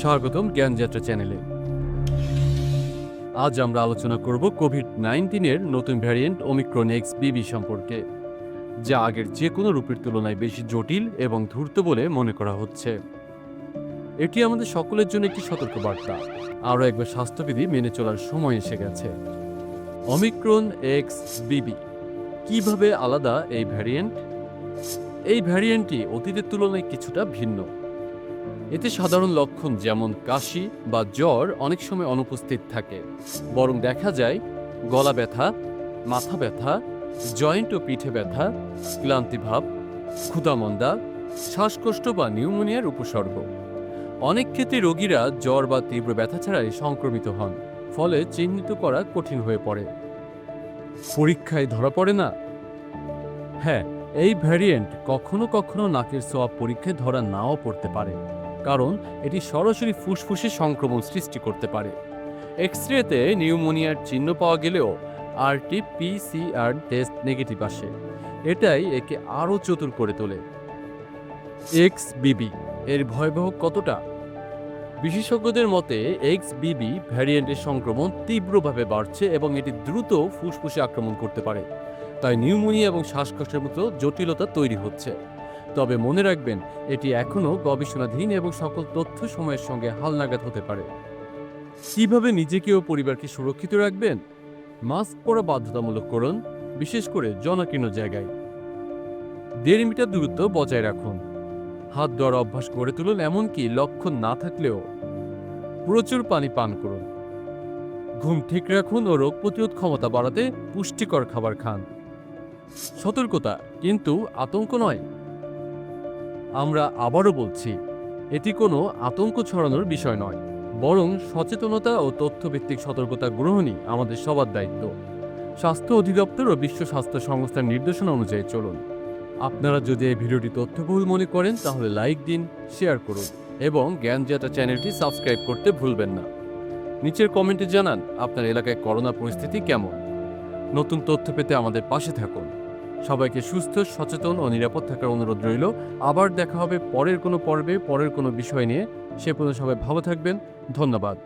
স্বাগতম জ্ঞানযাত্রা চ্যানেলে। আজ আমরা আলোচনা করব কোভিড নাইন্টিনের নতুন ভ্যারিয়েন্ট ওমিক্রন এক্স বিবি সম্পর্কে, যা আগের যে কোনো রূপের তুলনায় বেশি জটিল এবং ধূর্ত বলে মনে করা হচ্ছে। এটি আমাদের সকলের জন্য একটি সতর্ক বার্তা আরও একবার স্বাস্থ্যবিধি মেনে চলার সময় এসে গেছে। অমিক্রন এক্স বিবি কীভাবে আলাদা এই ভ্যারিয়েন্ট? এই ভ্যারিয়েন্টটি অতীতের তুলনায় কিছুটা ভিন্ন। এতে সাধারণ লক্ষণ যেমন কাশি বা জ্বর অনেক সময় অনুপস্থিত থাকে। বরং দেখা যায় গলা ব্যথা, মাথা ব্যথা, জয়েন্ট ও পিঠে ব্যথা ক্লান্তিভাব ক্ষুধামন্দা, শ্বাসকষ্ট বা নিউমোনিয়ার উপসর্গ। অনেক ক্ষেত্রে রোগীরা জ্বর বা তীব্র ব্যথা ছাড়াই সংক্রমিত হন, ফলে চিহ্নিত করা কঠিন হয়ে পড়ে। পরীক্ষায় ধরা পড়ে না? হ্যাঁ এই ভ্যারিয়েন্ট কখনো কখনো নাকের সোয়াব পরীক্ষায় ধরা নাও পড়তে পারে। কারণ এটি সরাসরি ফুসফুসে সংক্রমণ সৃষ্টি করতে পারে। এক্স রেতে নিউমোনিয়ার চিহ্ন পাওয়া গেলেও আরটি পিসিআর টেস্ট নেগেটিভ আসে। এটাই একে আরও চতুর করে তোলে। এক্স বিবি এর ভয়াবহ কতটা? বিশেষজ্ঞদের মতে এক্স বিবি ভ্যারিয়েন্টের সংক্রমণ তীব্রভাবে বাড়ছে এবং এটি দ্রুত ফুসফুসে আক্রমণ করতে পারে। তাই নিউমোনিয়া এবং শ্বাসকষ্টের মতো জটিলতা তৈরি হচ্ছে। তবে মনে রাখবেন, এটি এখনও গবেষণাধীন এবং সকল তথ্য সময়ের সঙ্গে হালনাগাদ হতে পারে। কীভাবে নিজেকে ও পরিবারকে সুরক্ষিত রাখবেন? মাস্ক পরা বাধ্যতামূলক করুন, বিশেষ করে জনাকীর্ণ জায়গায়। দেড় মিটার দূরত্ব বজায় রাখুন। হাত ধোয়ার অভ্যাস গড়ে তুলুন, এমনকি লক্ষণ না থাকলেও। প্রচুর পানি পান করুন। ঘুম ঠিক রাখুন ও রোগ প্রতিরোধ ক্ষমতা বাড়াতে পুষ্টিকর খাবার খান। সতর্কতা, কিন্তু আতঙ্ক নয়। আমরা আবারও বলছি, এটি কোনো আতঙ্ক ছড়ানোর বিষয় নয়, বরং সচেতনতা ও তথ্যভিত্তিক সতর্কতা গ্রহণই আমাদের সবার দায়িত্ব। স্বাস্থ্য অধিদপ্তর ও বিশ্ব স্বাস্থ্য সংস্থার নির্দেশনা অনুযায়ী চলুন। আপনারা যদি এই ভিডিওটি তথ্যবহুল মনে করেন, তাহলে লাইক দিন, শেয়ার করুন এবং জ্ঞানযাত্রা চ্যানেলটি সাবস্ক্রাইব করতে ভুলবেন না। নিচের কমেন্টে জানান, আপনার এলাকায় করোনা পরিস্থিতি কেমন? নতুন তথ্য পেতে আমাদের পাশে থাকুন। সবাইকে সুস্থ, সচেতন ও নিরাপদ থাকার অনুরোধ রইল। আবার দেখা হবে পরের কোনো পর্বে, পরের কোনো বিষয় নিয়ে। সে পর্যন্ত সবাই ভালো থাকবেন। ধন্যবাদ।